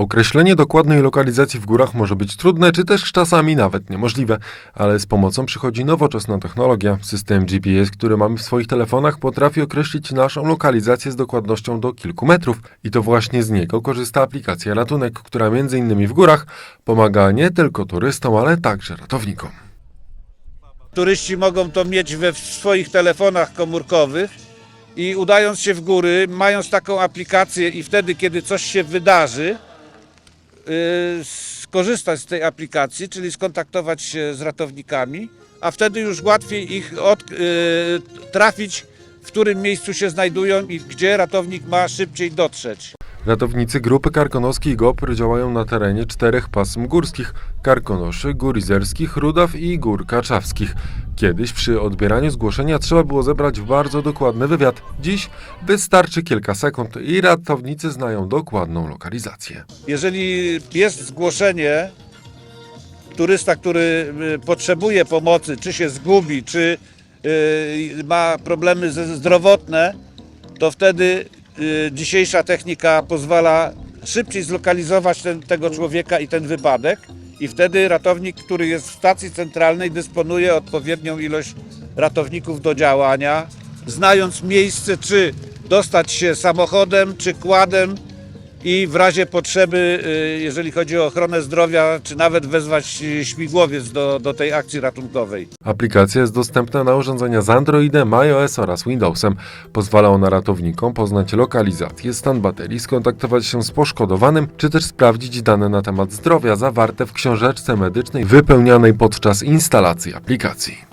Określenie dokładnej lokalizacji w górach może być trudne, czy też czasami nawet niemożliwe, ale z pomocą przychodzi nowoczesna technologia. System GPS, który mamy w swoich telefonach, potrafi określić naszą lokalizację z dokładnością do kilku metrów. I to właśnie z niego korzysta aplikacja Ratunek, która m.in. w górach pomaga nie tylko turystom, ale także ratownikom. Turyści mogą to mieć we swoich telefonach komórkowych i udając się w góry, mając taką aplikację i wtedy, kiedy coś się wydarzy, skorzystać z tej aplikacji, czyli skontaktować się z ratownikami, a wtedy już łatwiej ich od, yy, trafić, w którym miejscu się znajdują i gdzie ratownik ma szybciej dotrzeć. Ratownicy Grupy Karkonoskiej GOPR działają na terenie czterech pasm górskich Karkonoszy, Gór Izerskich, Rudaw i Gór Kaczawskich. Kiedyś przy odbieraniu zgłoszenia trzeba było zebrać bardzo dokładny wywiad. Dziś wystarczy kilka sekund i ratownicy znają dokładną lokalizację. Jeżeli jest zgłoszenie, turysta, który y, potrzebuje pomocy, czy się zgubi, czy y, ma problemy zdrowotne, to wtedy y, dzisiejsza technika pozwala szybciej zlokalizować ten, tego człowieka i ten wypadek. I wtedy ratownik, który jest w stacji centralnej, dysponuje odpowiednią ilość ratowników do działania, znając miejsce, czy dostać się samochodem, czy kładem, i w razie potrzeby, y, jeżeli chodzi o ochronę zdrowia, czy nawet wezwać y, śmigłowiec do, do tej akcji ratunkowej. Aplikacja jest dostępna na urządzenia z Androidem, iOS oraz Windowsem. Pozwala ona ratownikom poznać lokalizację, stan baterii, skontaktować się z poszkodowanym, czy też sprawdzić dane na temat zdrowia zawarte w książeczce medycznej wypełnianej podczas instalacji aplikacji.